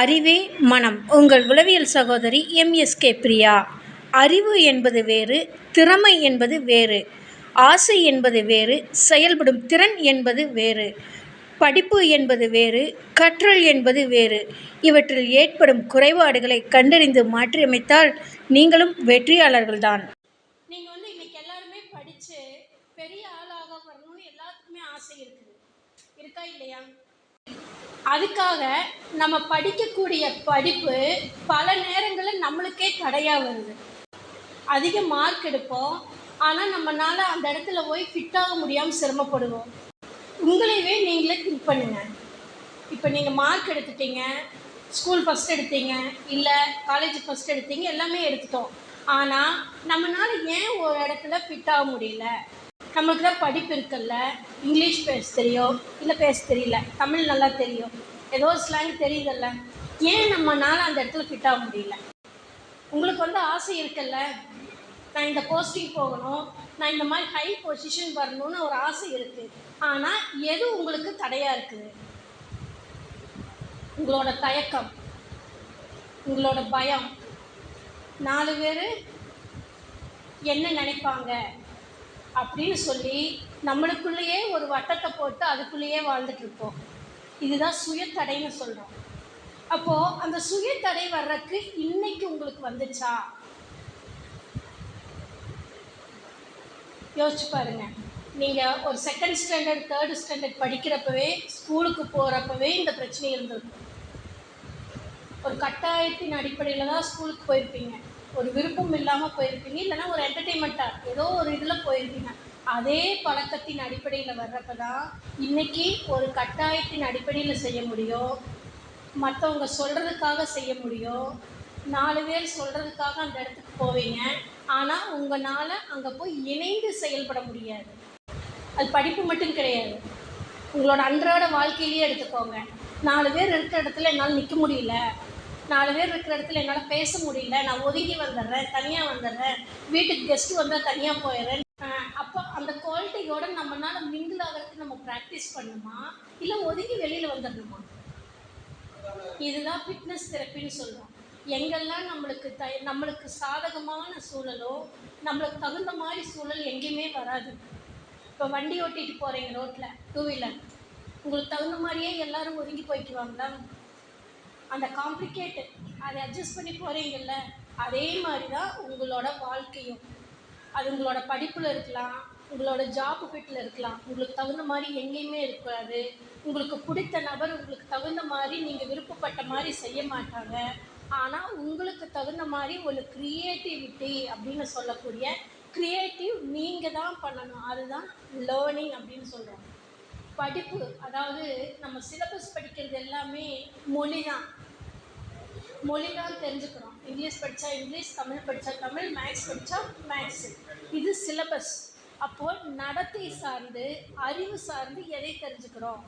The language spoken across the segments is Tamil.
அறிவே மனம். உங்கள் உளவியல் சகோதரி எம்எஸ்கே பிரியா. அறிவு என்பது வேறு திறமை என்பது வேறு ஆசை என்பது வேறு செயல்படும் திறன் என்பது வேறு படிப்பு என்பது வேறு கற்றல் என்பது வேறு. இவற்றில் ஏற்படும் குறைபாடுகளை கண்டறிந்து மாற்றியமைத்தால் நீங்களும் வெற்றியாளர்கள்தான். நீங்கள் வந்து இன்னைக்கு எல்லாருமே படித்து பெரிய ஆளாக வரணும்னு எல்லாத்துக்குமே ஆசை இருக்குது. இருக்கா இல்லையா? அதுக்காக நம்ம படிக்கக்கூடிய படிப்பு பல நேரங்களில் நம்மளுக்கே தடையாக வருது. அதிக மார்க் எடுப்போம். ஆனால் நம்மளால் அந்த இடத்துல போய் ஃபிட் ஆக முடியாமல் சிரமப்படுவோம். உங்களையவே நீங்களே திங்க் பண்ணுங்கள் இப்போ நீங்கள் மார்க் எடுத்துட்டீங்க. ஸ்கூல் ஃபஸ்ட் எடுத்தீங்க. இல்லை காலேஜ் ஃபஸ்ட் எடுத்தீங்க. எல்லாமே எடுத்துட்டோம். ஆனால் நம்மளால் ஏன் ஒரு இடத்துல ஃபிட் ஆக முடியல? நம்மளுக்கு தான் படிப்பு இருக்குல்ல? இங்கிலீஷ் பேச தெரியும் இல்லை பேச தெரியல தமிழ் நல்லா தெரியும். ஏதோ ஸ்லாங் தெரியுதில்ல? ஏன் நம்மனால அந்த இடத்துல ஃபிட் ஆக முடியல? உங்களுக்கு வந்து ஆசை இருக்குல்ல? நான் இந்த போஸ்டிங் போகணும் நான் இந்த மாதிரி ஹை பொசிஷன் வரணும்னு ஒரு ஆசை இருக்குது ஆனால் எது உங்களுக்கு தடையாக இருக்குது உங்களோட தயக்கம் உங்களோட பயம். நாலு பேர் என்ன நினைப்பாங்க? அப்படின்னு சொல்லி நம்மளுக்குள்ளேயே ஒரு வட்டத்தை போட்டு அதுக்குள்ளேயே வாழ்ந்துட்டுருப்போம் இதுதான் சுயத்தடைன்னு சொல்கிறோம் அப்போது அந்த சுயத்தடை வர்றதுக்கு இன்னைக்கு உங்களுக்கு வந்துச்சா? யோசிச்சு பாருங்க. நீங்கள் ஒரு செகண்ட் ஸ்டாண்டர்ட் தேர்ட் ஸ்டாண்டர்ட் படிக்கிறப்பவே ஸ்கூலுக்கு போகிறப்பவே இந்த பிரச்சனை இருந்திருக்கும் ஒரு கட்டாயத்தின் அடிப்படையில் தான் ஸ்கூலுக்கு போயிருப்பீங்க. ஒரு விருப்பம் இல்லாமல் போயிருப்பீங்க இல்லைன்னா ஒரு என்டர்டெயின்மெண்ட்டாக ஏதோ ஒரு இதில் போயிருப்பீங்க. அதே பழக்கத்தின் அடிப்படையில் வர்றப்ப தான் இன்றைக்கி ஒரு கட்டாயத்தின் அடிப்படையில் செய்ய முடியும். மற்றவங்க சொல்கிறதுக்காக செய்ய முடியும். நாலு பேர் சொல்கிறதுக்காக அந்த இடத்துக்கு போவீங்க. ஆனால் உங்களால் அங்கே போய் இணைந்து செயல்பட முடியாது. அது படிப்பு மட்டும் கிடையாது. உங்களோட அன்றாட வாழ்க்கையிலேயே எடுத்துக்கோங்க. நாலு பேர் இருக்கிற இடத்துல என்னால் நிற்க முடியல. நாலு பேர் இருக்கிற இடத்துல என்னால் பேச முடியல. நான் ஒதுங்கி வந்துடுறேன் தனியாக வந்துடுறேன். வீட்டுக்கு கெஸ்ட்டு வந்தால் தனியாக போயிடுறேன். அப்போ அந்த குவாலிட்டியோட நம்மளால மிங்கிள் ஆகிறதுக்கு நம்ம ப்ராக்டிஸ் பண்ணுமா? இல்லை ஒதுங்கி வெளியில் வந்துடணுமா? இதுதான் ஃபிட்னஸ் தெரப்பின்னு சொல்கிறோம் எங்கெல்லாம் நம்மளுக்கு த நம்மளுக்கு சாதகமான சூழலோ நம்மளுக்கு தகுந்த மாதிரி சூழல் எங்கேயுமே வராது. இப்போ வண்டி ஓட்டிகிட்டு போகிறீங்க ரோட்டில் டூ வீலர் உங்களுக்கு தகுந்த மாதிரியே எல்லோரும் ஒதுங்கி போய்க்குவாங்களா? அந்த காம்ப்ளிகேட்டு அதை அட்ஜஸ்ட் பண்ணி போகிறீங்கல்ல அதே மாதிரி தான் உங்களோட வாழ்க்கையும். அது உங்களோட படிப்பில் இருக்கலாம் உங்களோட ஜாப் ஃபிட்டில் இருக்கலாம். உங்களுக்கு தகுந்த மாதிரி எங்கேயுமே இருக்காது. உங்களுக்கு பிடித்த நபர் உங்களுக்கு தகுந்த மாதிரி நீங்கள் விருப்பப்பட்ட மாதிரி செய்ய மாட்டாங்க. ஆனால் உங்களுக்கு தகுந்த மாதிரி ஒரு க்ரியேட்டிவிட்டி அப்படின்னு சொல்லக்கூடிய க்ரியேட்டிவ் நீங்கள் தான் பண்ணணும். அதுதான் லேர்னிங் அப்படின்னு சொல்கிறோம் படிப்பு அதாவது நம்ம சிலபஸ் படிக்கிறது எல்லாமே மொழி தான். மொழி தான் தெரிஞ்சுக்கிறோம் இங்கிலீஷ் படித்தா இங்கிலீஷ் தமிழ் படித்தா தமிழ் மேக்ஸ் படித்தா மேக்ஸு இது சிலபஸ் அப்போது நடத்தை சார்ந்து அறிவு சார்ந்து எதை தெரிஞ்சுக்கிறோம்?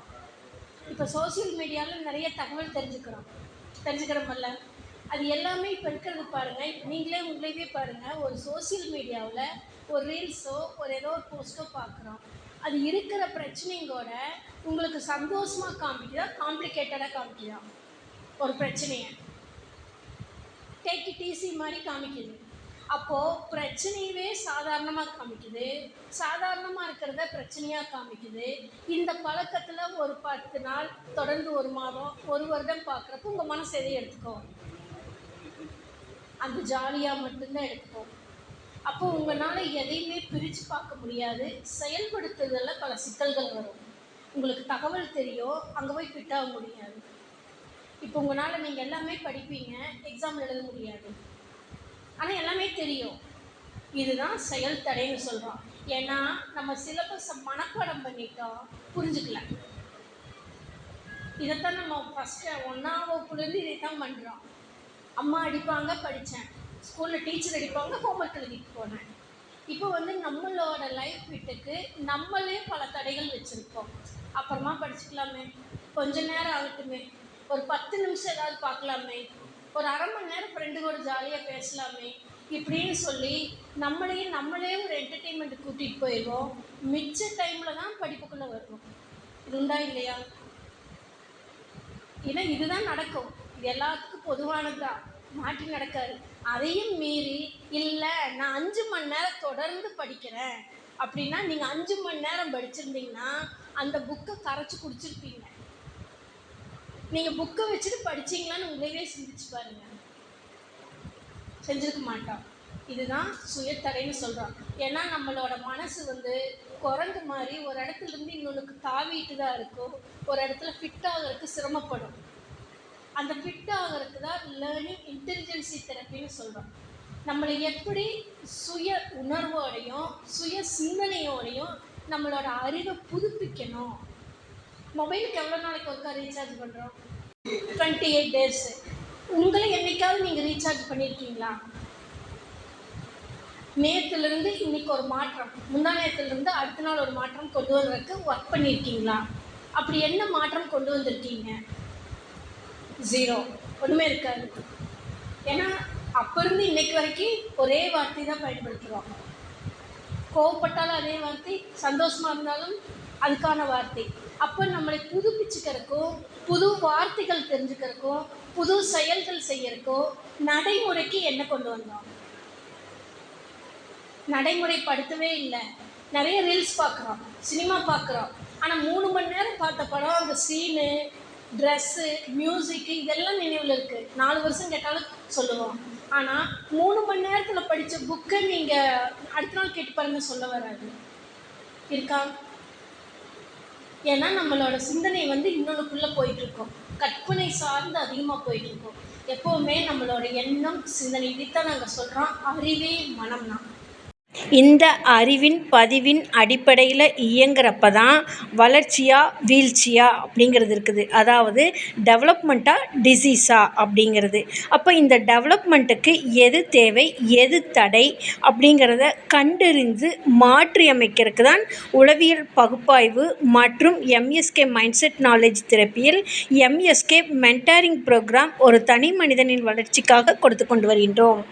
இப்போ சோசியல் மீடியாவில் நிறைய தகவல் தெரிஞ்சுக்கிறோம். தெரிஞ்சுக்கிறோமல்ல அது எல்லாமே இப்போ இருக்கிறது பாருங்கள் நீங்களே உங்களையே பாருங்கள் ஒரு சோசியல் மீடியாவில் ஒரு ரீல்ஸோ ஒரு ஏதோ ஒரு போஸ்ட்டோ பார்க்குறோம் அது இருக்கிற பிரச்சனைங்கோட உங்களுக்கு சந்தோஷமாக காமிக்குதா? காம்ப்ளிகேட்டடாக காமிக்குதா? ஒரு பிரச்சனையை. டேக் டிசி மாதிரி காமிக்குது. அப்போது பிரச்சனையவே சாதாரணமாக காமிக்குது. சாதாரணமாக இருக்கிறத பிரச்சனையாக காமிக்குது. இந்த பழக்கத்தில் ஒரு பத்து நாள் தொடர்ந்து ஒரு மாதம் ஒரு வருடம் பார்க்குறப்ப உங்கள் மனசு எதையும் எடுத்துக்கோ. அந்த ஜாலியாக மட்டும்தான் எடுத்துக்கோம் அப்போ உங்களால் எதையுமே பிரித்து பார்க்க முடியாது. செயல்படுத்துதலில் பல சிக்கல்கள் வரும். உங்களுக்கு தகவல் தெரியும். அங்கே போய் ஃபிட்டாக முடியாது. இப்போ உங்களால் நீங்கள் எல்லாமே படிப்பீங்க எக்ஸாம் எழுத முடியாது. ஆனால் எல்லாமே தெரியும். இதுதான் செயல் தடைன்னு சொல்கிறோம் ஏன்னா நம்ம சிலபஸை மனப்பாடம் பண்ணிட்டோம் புரிஞ்சுக்கல. இதைத்தான் நம்ம ஃபஸ்ட்டு ஒன்றாம் வகுப்புலேருந்து இதை தான் பண்ணுறோம் அம்மா அடிப்பாங்க படித்தேன் ஸ்கூலில் டீச்சர் அடிப்பாங்க ஹோம்ஒர்க் எழுதிட்டு போனேன். இப்போ வந்து நம்மளோட லைஃப் விட்டுக்கு நம்மளே பல தடைகள் வச்சுருக்கோம். அப்புறமா படிச்சுக்கலாமே. கொஞ்ச நேரம் ஆகட்டுமே. ஒரு பத்து நிமிஷம் ஏதாவது பார்க்கலாமே? ஒரு அரை மணி நேரம் ஃப்ரெண்டு கூட ஜாலியாக பேசலாமே? இப்படின்னு சொல்லி நம்மளையே நம்மளே ஒரு என்டர்டெயின்மெண்ட் கூட்டிகிட்டு போயிடுவோம். மிச்ச டைமில் தான் படிப்புக்குள்ளே வருவோம். இதுண்டா இல்லையா? ஏன்னா இதுதான் நடக்கும். இது எல்லாத்துக்கும் பொதுவானது. தான் மாற்றி நடக்காது. அதையும் மீறி இல்லை நான் அஞ்சு மணி நேரம் தொடர்ந்து படிக்கிறேன் அப்படின்னா நீங்கள் அஞ்சு மணி நேரம் படிச்சிருந்தீங்கன்னா அந்த புக்கை கரைச்சி குடிச்சிருப்பீங்க. நீங்கள் புக்கை வச்சுட்டு படிச்சீங்களான்னு உங்களையே சிந்திச்சு பாருங்க. செஞ்சிருக்க மாட்டோம். இதுதான் சுயத்தடைன்னு சொல்கிறோம் ஏன்னா நம்மளோட மனசு வந்து குரங்கு மாதிரி ஒரு இடத்துல இருந்து இன்னொன்றுக்கு தாவிட்டு தான் இருக்கும் ஒரு இடத்துல ஃபிட் ஆகிறதுக்கு சிரமப்படும். அந்த ஃபிட் ஆகிறதுக்கு தான் லேர்னிங் இன்டெலிஜென்சி தெரப்பின்னு சொல்கிறோம் நம்மளை எப்படி சுய உணர்வோடையும் சுய சிந்தனையோடையும் நம்மளோட அறிவை புதுப்பிக்கணும். மொபைலுக்கு எவ்வளோ நாளைக்கு ஒருக்கா ரீசார்ஜ் பண்ணுறோம் டுவெண்ட்டி எயிட் டேஸு உங்களை என்றைக்காவது நீங்கள் ரீசார்ஜ் பண்ணியிருக்கீங்களா நேற்றுலேருந்து இன்னைக்கு ஒரு மாற்றம். முந்தா நேரத்துலேருந்து அடுத்த நாள் ஒரு மாற்றம் கொண்டு வர்றதுக்கு ஒர்க் பண்ணியிருக்கீங்களா அப்படி என்ன மாற்றம் கொண்டு வந்திருக்கீங்க? ஜீரோ ஒன்றுமே இருக்காது. ஏன்னா அப்போ இருந்து இன்னைக்கு வரைக்கும் ஒரே வார்த்தை தான் பயன்படுத்துகிறோம் கோவப்பட்டாலும் அதே வார்த்தை சந்தோஷமாக இருந்தாலும் அதுக்கான வார்த்தை. அப்போ நம்மளை புதுப்பிச்சுக்கிறதுக்கும் புது வார்த்தைகள் தெரிஞ்சுக்கிறதுக்கும் புது செயல்கள் செய்யறதுக்கும் நடைமுறைக்கு என்ன கொண்டு வந்தோம்? நடைமுறைப்படுத்தவே இல்லை. நிறைய ரீல்ஸ் பார்க்குறோம் சினிமா பார்க்குறோம். ஆனால் மூணு மணி நேரம் பார்த்த படம் அந்த சீனு ட்ரெஸ்ஸு மியூசிக்கு இதெல்லாம் நினைவில் இருக்குது நாலு வருஷம் கேட்டாலும் சொல்லுவோம். ஆனால் மூணு மணி நேரத்தில் படித்த புக்கை நீங்கள் அடுத்த நாள் கேட்டு பாருங்க சொல்ல வராது. இருக்கா? ஏன்னா நம்மளோட சிந்தனை வந்து இன்னொன்றுக்குள்ளே போயிட்டுருக்கோம். கற்பனை சார்ந்து அதிகமாக போயிட்டுருக்கோம். எப்போவுமே நம்மளோட எண்ணம் சிந்தனை இதைத்தான் நாங்கள் சொல்கிறோம் அறிவே மனம்னா இந்த அறிவின் பதிவின் அடிப்படையில் இயங்குறப்ப தான் வளர்ச்சியா வீழ்ச்சியா அப்படிங்கிறது இருக்குது. அதாவது டெவலப்மெண்ட்டா டிசீஸா அப்படிங்கிறது. அப்போ இந்த டெவலப்மெண்ட்டுக்கு எது தேவை எது தடை அப்படிங்கிறத கண்டறிந்து மாற்றி அமைக்கிறதுக்கு தான் உளவியல் பகுப்பாய்வு மற்றும் M S K mind set knowledge திறப்பியில் M S K mentoring program ஒரு தனி மனிதனின் வளர்ச்சிக்காக கொடுத்து கொண்டு வருகின்றோம்.